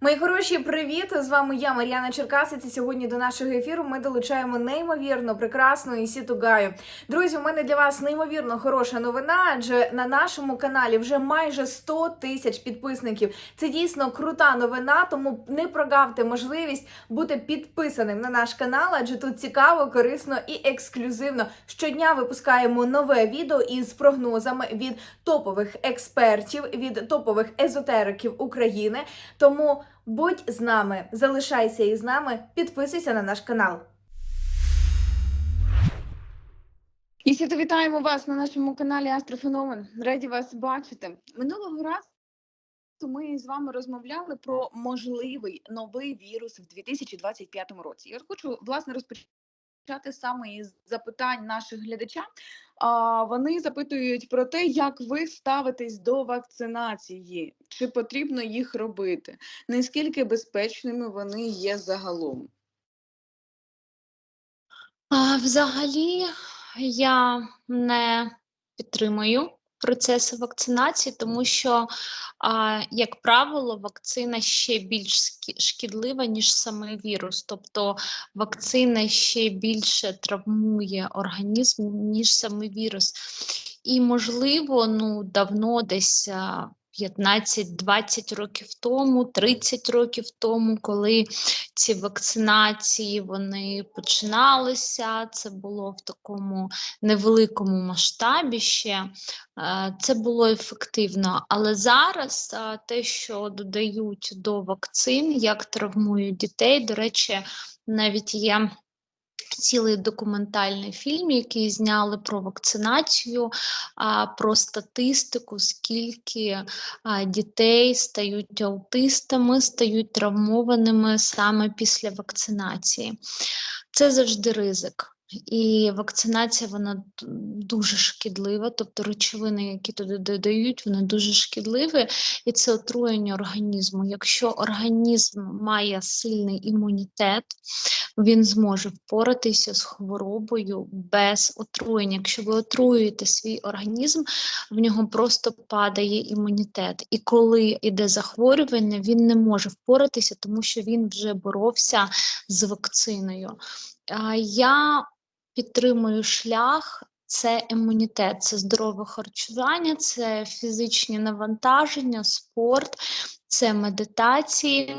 Мої хороші, привіт! З вами я, Мар'яна Черкасець. І сьогодні до нашого ефіру ми долучаємо неймовірно прекрасну Ісіту Гаю. Друзі, у мене для вас неймовірно хороша новина, адже на нашому каналі вже майже 100 тисяч підписників. Це дійсно крута новина, тому не прогавте можливість бути підписаним на наш канал, адже тут цікаво, корисно і ексклюзивно. Щодня випускаємо нове відео із прогнозами від топових експертів, від топових езотериків України. Тому будь з нами, залишайся із нами, підписуйся на наш канал. І свято вітаємо вас на нашому каналі Астрофеномен. Раді вас бачити. Минулого разу ми з вами розмовляли про можливий новий вірус в 2025 році. Я хочу власне розпочати саме із запитань наших глядача. А вони запитують про те, як ви ставитесь до вакцинації, чи потрібно їх робити, наскільки безпечними вони є загалом. А, Взагалі я не підтримую процеси вакцинації, тому що, як правило, вакцина ще більш шкідлива, ніж саме вірус. Тобто вакцина ще більше травмує організм, ніж саме вірус. І, можливо, ну, давно десь. А, 15-20 років тому, 30 років тому, коли ці вакцинації вони починалися. Це було в такому невеликому масштабі ще. е, Це було ефективно. Але зараз е, те, що додають до вакцин, як травмують дітей, до речі, навіть є. Цілий документальний фільм, який зняли про вакцинацію, про статистику, скільки дітей стають аутистами, стають травмованими саме після вакцинації. Це завжди ризик. І вакцинація вона дуже шкідлива, тобто речовини, які туди додають, вони дуже шкідливі, і це отруєння організму. Якщо організм має сильний імунітет, він зможе впоратися з хворобою без отруєння. Якщо ви отруюєте свій організм, в нього просто падає імунітет. І коли йде захворювання, він не може впоратися, тому що він вже боровся з вакциною. Я підтримую шлях. Це імунітет, це здорове харчування, це фізичні навантаження, спорт, це медитації.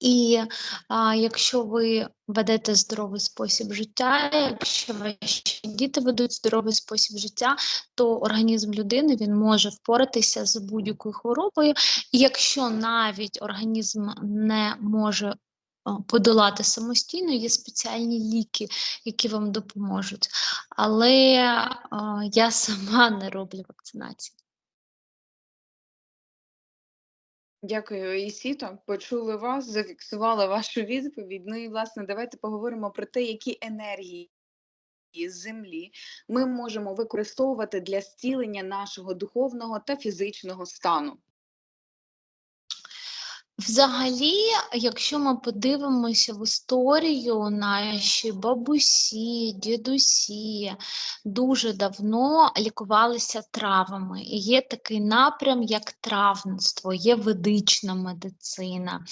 І а, якщо ви ведете здоровий спосіб життя, якщо ваші діти ведуть здоровий спосіб життя, то організм людини він може впоратися з будь-якою хворобою. І якщо навіть організм не може подолати самостійно, є спеціальні ліки, які вам допоможуть. Але я сама не роблю вакцинацію. Дякую, Ісіто. Почули вас, зафіксували вашу відповідь. Ну і власне, давайте поговоримо про те, які енергії землі ми можемо використовувати для зцілення нашого духовного та фізичного стану. Взагалі, якщо ми подивимося в історію, наші бабусі, дідусі дуже давно лікувалися травами. І є такий напрям, як травництво, є ведична медицина.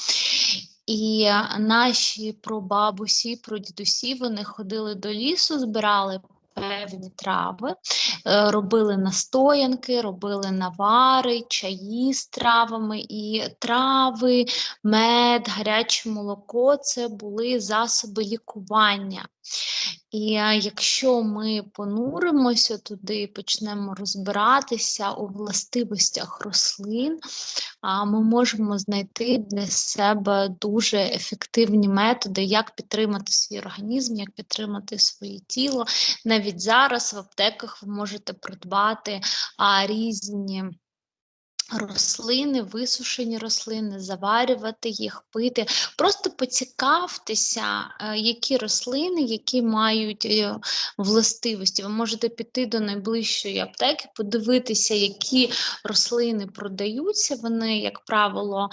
І наші прабабусі, прадідусі, вони ходили до лісу, збирали певні трави, е, робили настоянки, робили навари, чаї з травами, і трави, мед, гаряче молоко це були засоби лікування. І якщо ми понуримося туди і почнемо розбиратися у властивостях рослин, ми можемо знайти для себе дуже ефективні методи, як підтримати свій організм, як підтримати своє тіло. Навіть зараз в аптеках ви можете придбати різні. Рослини, висушені рослини, заварювати їх, пити. Просто поцікавтеся, е, які рослини, які мають е, властивості. Ви можете піти до найближчої аптеки, подивитися, які рослини продаються. Вони, як правило,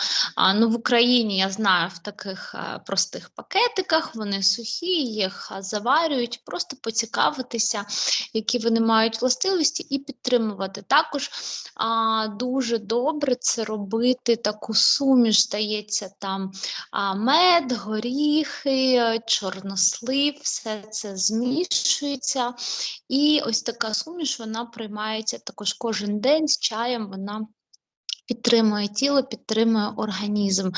ну в Україні я знаю в таких е, простих пакетиках, вони сухі, їх заварюють, просто поцікавитися, які вони мають властивості, і підтримувати. Також дуже добре це робити таку суміш, здається, там мед, горіхи, е, чорнослив, все це змішується. І ось така суміш вона приймається також кожен день з чаєм. Вона підтримує тіло, підтримує організм.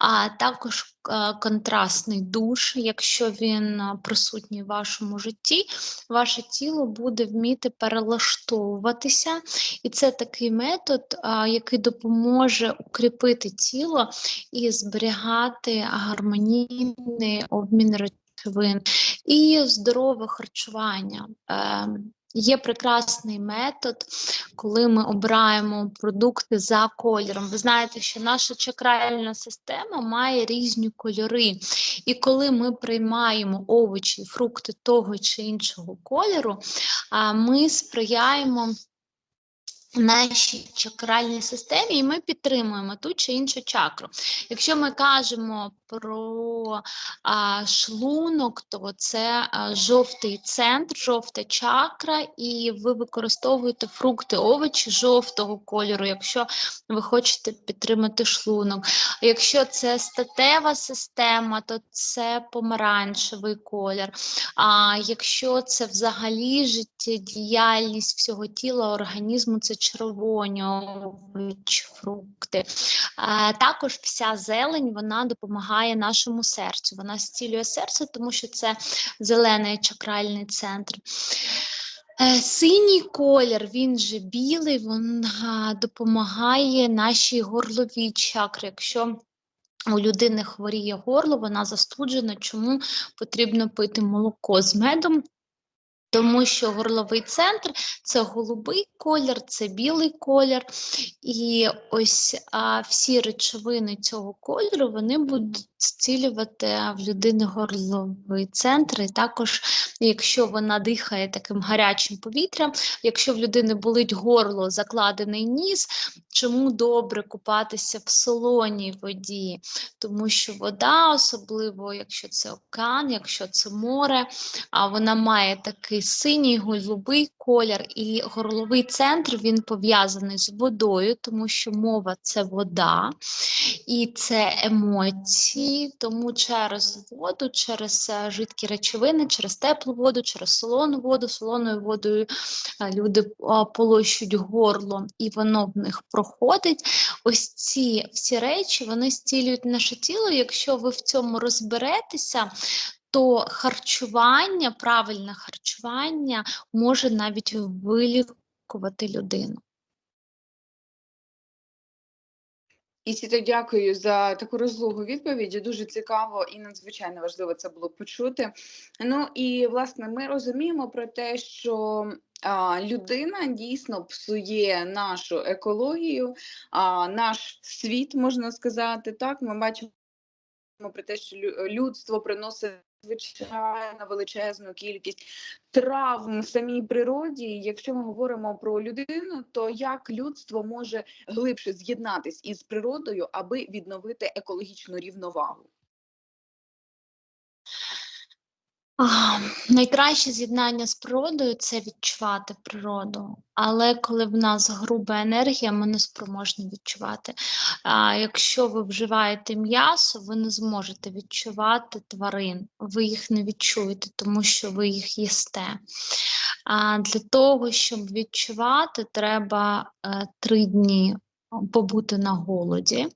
А також е, контрастний душ, якщо він е, присутній в вашому житті, ваше тіло буде вміти перелаштовуватися, і це такий метод, який допоможе укріпити тіло і зберігати гармонійний обмін речовин і здорове харчування. Є прекрасний метод, коли ми обираємо продукти за кольором. Ви знаєте, що наша чакральна система має різні кольори. І коли ми приймаємо овочі, фрукти того чи іншого кольору, ми сприяємо нашій чакральній системі, і ми підтримуємо ту чи іншу чакру. Якщо ми кажемо про а, шлунок, то це а, жовтий центр, жовта чакра, і ви використовуєте фрукти, овочі жовтого кольору, якщо ви хочете підтримати шлунок. Якщо це статева система, то це помаранчевий колір. А якщо це взагалі життєдіяльність всього тіла, організму, це червоні овочі, фрукти. А, також вся зелень вона допомагає нашому серцю. Вона зцілює серце, тому що це зелений чакральний центр. Е, Синій колір, він же білий, він допомагає нашій горловій чакрі. Якщо у людини хворіє горло, вона застуджена, чому потрібно пити молоко з медом. Тому що горловий центр це голубий колір, це білий колір, і ось а, всі речовини цього кольору вони будуть зцілювати в людини горловий центр. І також, якщо вона дихає таким гарячим повітрям, якщо в людини болить горло, закладений ніс, чому добре купатися в солоній воді? Тому що вода, особливо якщо це океан, якщо це море, а вона має такий синій голубий колір, і горловий центр він пов'язаний з водою, тому що мова це вода, і це емоції. Тому через воду, через е, жидкі речовини, через теплу воду, через солону воду, солоною водою е, люди а, полощуть горло, і воно в них проходить. Ось ці всі речі вони зцілюють наше тіло. Якщо ви в цьому розберетеся, то харчування, правильне харчування може навіть вилікувати людину. І Сіто, дякую за таку розлогу відповідь. Дуже цікаво і надзвичайно важливо це було почути. Ну і власне ми розуміємо про те, що а, людина дійсно псує нашу екологію, а, наш світ, можна сказати. Так, ми бачимо про те, що лю- людство приносить звичайно величезну кількість травм в самій природі. Якщо ми говоримо про людину, то як людство може глибше з'єднатись із природою, аби відновити екологічну рівновагу? Найкраще з'єднання з природою це відчувати природу. Але коли в нас груба енергія, ми не спроможні відчувати. А, якщо ви вживаєте м'ясо, ви не зможете відчувати тварин. Ви їх не відчуєте, тому що ви їх їсте. А для того, щоб відчувати, треба е, три дні побути на голоді.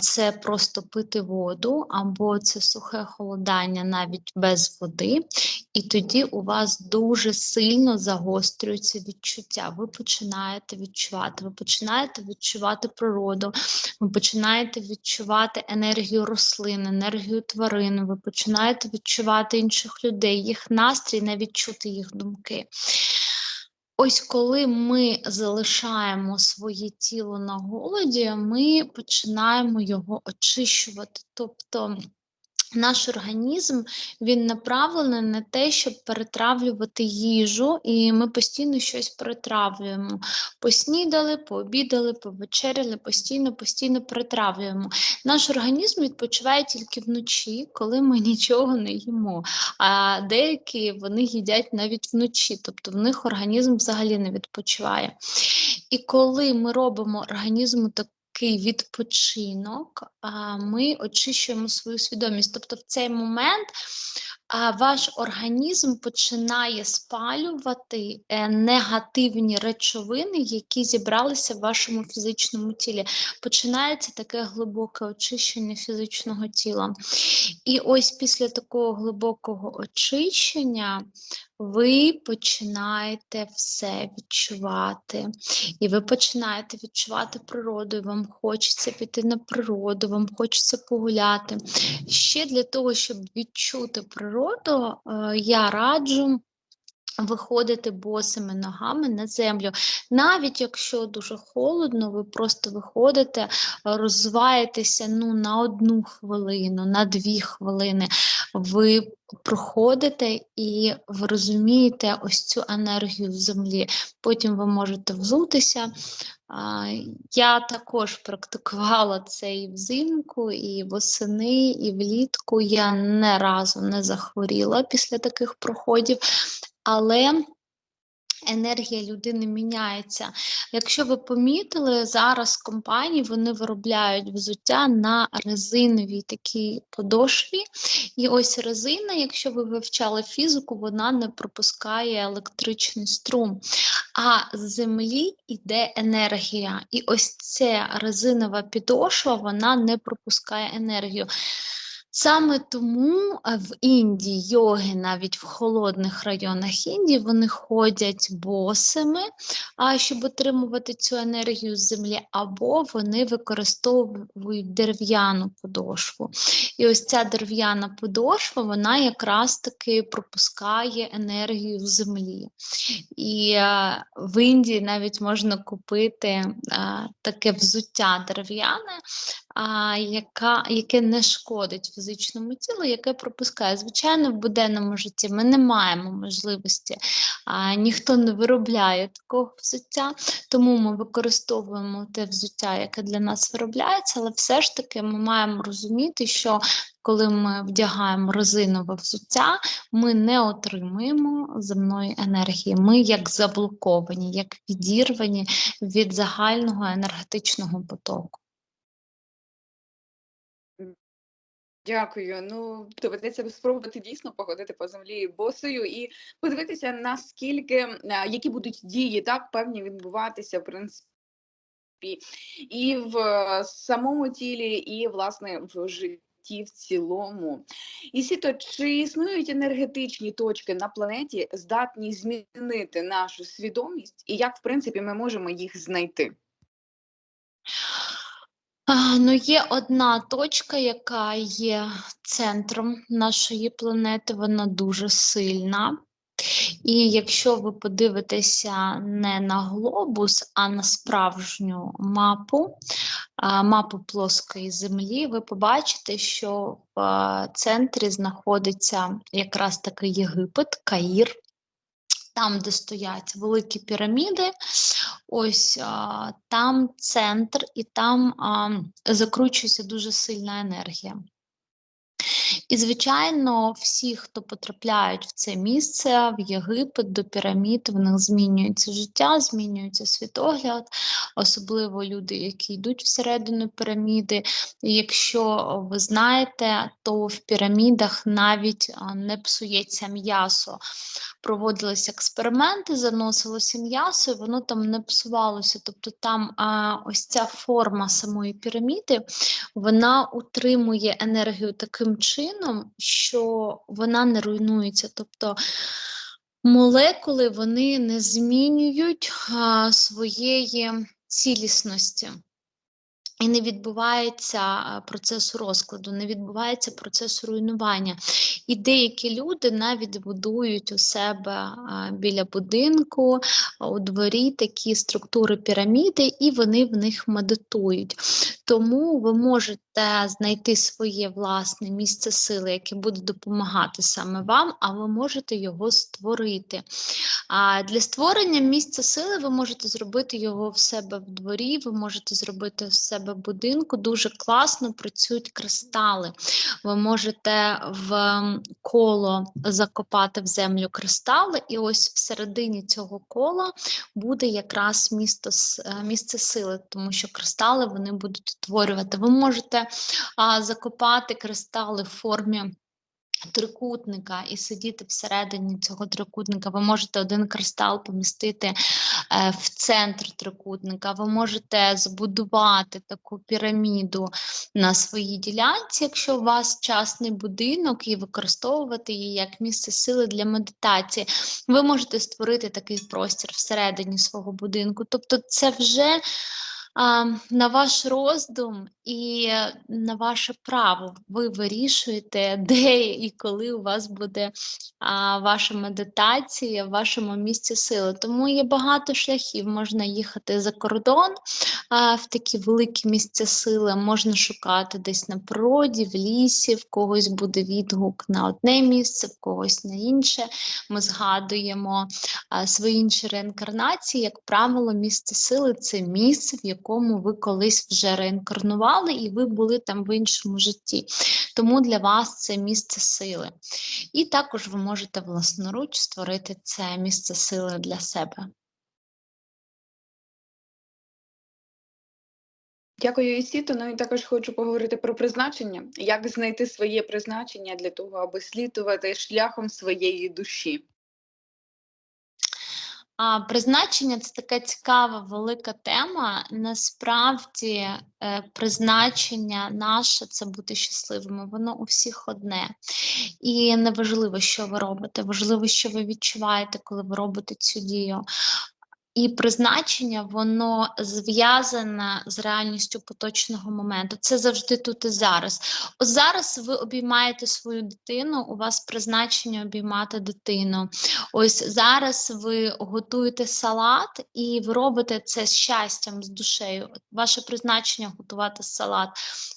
Це просто пити воду, або це сухе холодання навіть без води, і тоді у вас дуже сильно загострюються відчуття. Ви починаєте відчувати, ви починаєте відчувати природу, ви починаєте відчувати енергію рослин, енергію тварин, ви починаєте відчувати інших людей, їх настрій, навіть чути їх думки. Ось коли ми залишаємо своє тіло на голоді, ми починаємо його очищувати. Тобто наш організм він направлений на те, щоб перетравлювати їжу, і ми постійно щось перетравлюємо. Поснідали, пообідали, повечеряли, постійно, постійно перетравлюємо. Наш організм відпочиває тільки вночі, коли ми нічого не їмо. А деякі вони їдять навіть вночі, тобто в них організм взагалі не відпочиває. І коли ми робимо організму такий відпочинок, ми очищуємо свою свідомість. Тобто в цей момент ваш організм починає спалювати е, негативні речовини, які зібралися в вашому фізичному тілі. Починається таке глибоке очищення фізичного тіла. І ось після такого глибокого очищення ви починаєте все відчувати. І ви починаєте відчувати природу, і вам хочеться піти на природу, вам хочеться погуляти. Ще для того, щоб відчути природу, е, я раджу. Виходити босими ногами на землю. Навіть якщо дуже холодно, ви просто виходите, розваєтеся ну, на одну хвилину, на дві хвилини. Ви проходите і ви розумієте ось цю енергію в землі. Потім ви можете взутися. Я також практикувала це і взимку, і восени, і влітку. Я не разу не захворіла після таких проходів, але енергія людини міняється. Якщо ви помітили, зараз компанії вони виробляють взуття на резиновій такій подошві. І ось резина, якщо ви вивчали фізику, вона не пропускає електричний струм. А з землі йде енергія. І ось ця резинова підошва вона не пропускає енергію. Саме тому в Індії йоги, навіть в холодних районах Індії, вони ходять босими, щоб отримувати цю енергію з землі, або вони використовують дерев'яну подошву. І ось ця дерев'яна подошва, вона якраз таки пропускає енергію в землі. І а, в Індії навіть можна купити а, таке взуття дерев'яне, яка, яке не шкодить фізичному тілу, яке пропускає. Звичайно, в буденному житті ми не маємо можливості, а, ніхто не виробляє такого взуття, тому ми використовуємо те взуття, яке для нас виробляється, але все ж таки ми маємо розуміти, що коли ми вдягаємо резинове взуття, ми не отримуємо земної енергії. Ми як заблоковані, як відірвані від загального енергетичного потоку. Дякую. Ну, доведеться спробувати дійсно походити по землі босою і подивитися, наскільки які будуть дії, так певні відбуватися, в принципі, і в е, самому тілі, і власне в житті в цілому. І сіто, чи існують енергетичні точки на планеті, здатні змінити нашу свідомість, і як в принципі ми можемо їх знайти? Ну, є одна точка, яка є центром нашої планети, вона дуже сильна. І якщо ви подивитеся не на глобус, а на справжню мапу, мапу плоскої землі, ви побачите, що в центрі знаходиться якраз таки Єгипет, Каїр. Там, де стоять великі піраміди, ось там центр, і там закручується дуже сильна енергія. І, звичайно, всі, хто потрапляють в це місце, в Єгипет, до пірамід, в них змінюється життя, змінюється світогляд, особливо люди, які йдуть всередину піраміди. І якщо ви знаєте, то в пірамідах навіть не псується м'ясо. Проводилися експерименти, заносилося м'ясо, і воно там не псувалося. Тобто там а, ось ця форма самої піраміди, вона утримує енергію таким чином, що вона не руйнується. Тобто молекули вони не змінюють а, своєї цілісності. І не відбувається процесу розкладу, не відбувається процесу руйнування. І деякі люди навіть будують у себе біля будинку, у дворі такі структури піраміди, і вони в них медитують. Тому ви можете знайти своє власне місце сили, яке буде допомагати саме вам, а ви можете його створити. А для створення місця сили ви можете зробити його в себе в дворі, ви можете зробити в себе в будинку. Дуже класно працюють кристали. Ви можете в коло закопати в землю кристали, і ось всередині цього кола буде якраз місто, е, місце сили, тому що кристали вони будуть утворювати. Ви можете а, закопати кристали в формі трикутника і сидіти всередині цього трикутника. Ви можете один кристал помістити е, в центр трикутника. Ви можете збудувати таку піраміду на своїй ділянці, якщо у вас частний будинок, і використовувати її як місце сили для медитації. Ви можете створити такий простір всередині свого будинку. Тобто, це вже на ваш роздум і на ваше право. Ви вирішуєте, де і коли у вас буде ваша медитація в вашому місці сили. Тому є багато шляхів. Можна їхати за кордон в такі великі місця сили, можна шукати десь на природі, в лісі, в когось буде відгук на одне місце, в когось на інше. Ми згадуємо свої інші реінкарнації, як правило, місце сили це місце, в якому ви колись вже реінкарнували, і ви були там в іншому житті. Тому для вас це місце сили. І також ви можете власноруч створити це місце сили для себе. Дякую, Ісіто. Ну і також хочу поговорити про призначення. Як знайти своє призначення для того, аби слідувати шляхом своєї душі? А призначення це така цікава велика тема. Насправді, е, призначення наше це бути щасливими. Воно у всіх одне. І не важливо, що ви робите, важливо, що ви відчуваєте, коли ви робите цю дію. І призначення воно зв'язане з реальністю поточного моменту. Це завжди тут і зараз. От зараз ви обіймаєте свою дитину, у вас призначення обіймати дитину. Ось зараз ви готуєте салат і ви робите це з щастям, з душею. Ваше призначення готувати салат.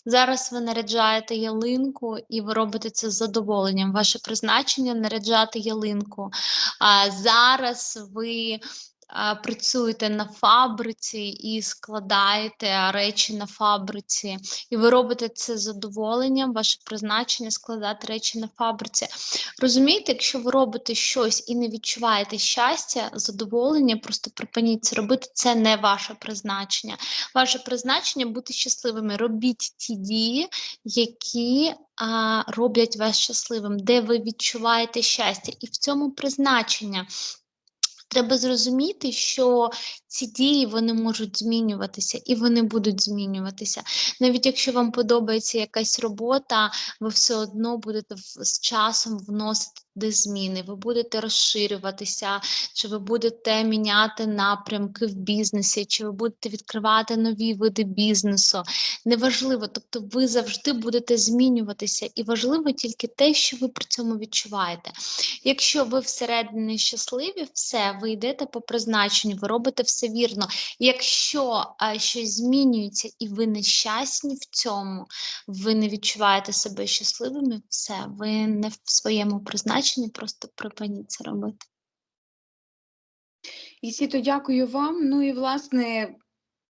Зараз ви наряджаєте ялинку і ви робите це з задоволенням. Ваше призначення наряджати ялинку. А зараз ви працюєте на фабриці і складаєте речі на фабриці, і ви робите це задоволенням, ваше призначення складати речі на фабриці. Розумієте, якщо ви робите щось і не відчуваєте щастя, задоволення, просто припиніть це робити, це не ваше призначення. Ваше призначення бути щасливими. Робіть ті дії, які а, роблять вас щасливим, де ви відчуваєте щастя, і в цьому призначення. Треба зрозуміти, що ці дії вони можуть змінюватися і вони будуть змінюватися. Навіть якщо вам подобається якась робота, ви все одно будете з часом вносити туди зміни, ви будете розширюватися, чи ви будете міняти напрямки в бізнесі, чи ви будете відкривати нові види бізнесу. Неважливо, тобто ви завжди будете змінюватися, і важливо тільки те, що ви при цьому відчуваєте. Якщо ви всередині щасливі, все, ви йдете по призначенню, ви робите все вірно. Якщо а, щось змінюється і ви нещасні в цьому, ви не відчуваєте себе щасливими, все, ви не в своєму призначенні, просто припиніть це робити. Ісіто, дякую вам. Ну і власне,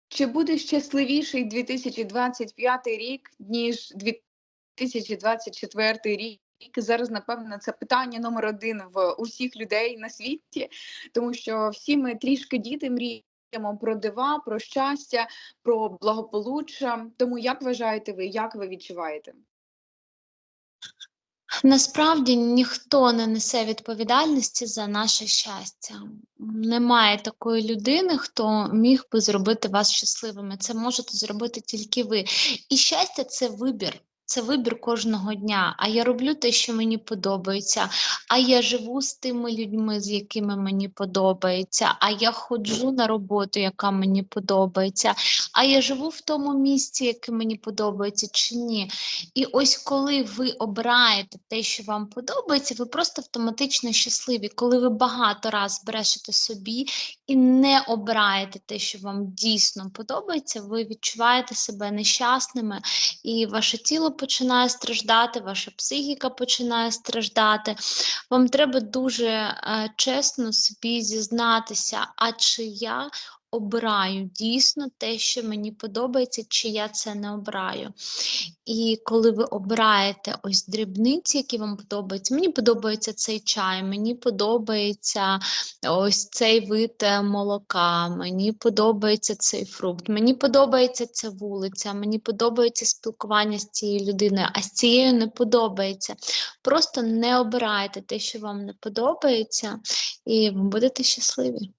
чи буде щасливіший 2025 рік, ніж 2024 рік? Зараз, напевно, це питання номер один в усіх людей на світі, тому що всі ми трішки діти мріємо про дива, про щастя, про благополуччя. Тому як вважаєте ви, як ви відчуваєте? Насправді ніхто не несе відповідальності за наше щастя. Немає такої людини, хто міг би зробити вас щасливими. Це можете зробити тільки ви. І щастя це вибір. Це вибір кожного дня. А я роблю те, що мені подобається. А я живу з тими людьми, з якими мені подобається. А я ходжу на роботу, яка мені подобається. А я живу в тому місці, яке мені подобається, чи ні. І ось коли ви обираєте те, що вам подобається, ви просто автоматично щасливі. Коли ви багато раз брешете собі і не обираєте те, що вам дійсно подобається, ви відчуваєте себе нещасними, і ваше тіло починає страждати, ваша психіка починає страждати. Вам треба дуже е, чесно собі зізнатися, а чи я обираю дійсно те, що мені подобається, чи я це не обираю. І коли ви обираєте ось дрібниці, які вам подобаються, мені подобається цей чай, мені подобається ось цей вид е, молока, мені подобається цей фрукт, мені подобається ця вулиця, мені подобається спілкування з цією людиною, а з цією не подобається. Просто не обирайте те, що вам не подобається, і ви будете щасливі.